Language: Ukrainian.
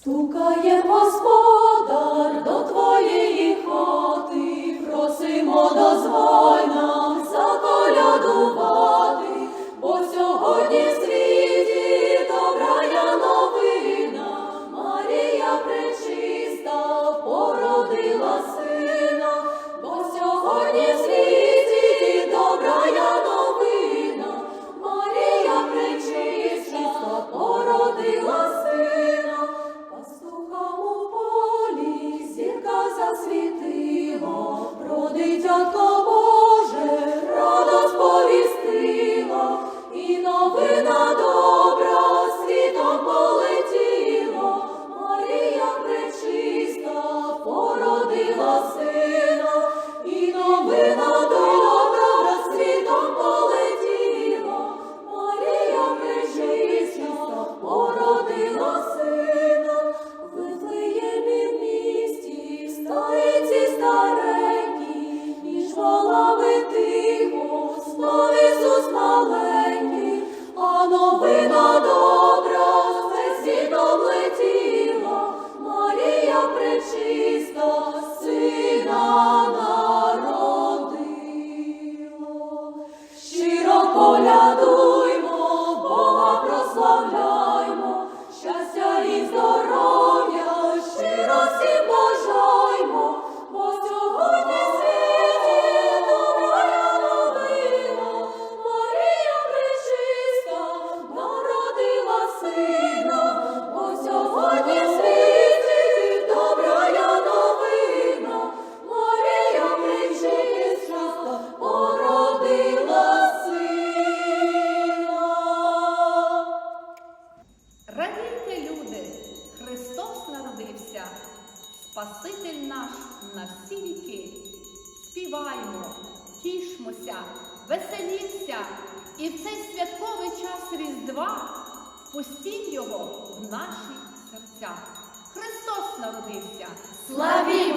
Стукає господар до твоєї хати, просимо дозволь дитятко Боже радо сповістила, і новина добра світом полетіла, Марія пречиста породила сина, а новина добра весь світом летіла, Марія сина народила. Щиро колядуймо, народився, Спаситель наш на всі віки. Співаймо, тішмося, веселімося, і в цей святковий час Різдва впустіть його в наші серця. Христос народився! Його!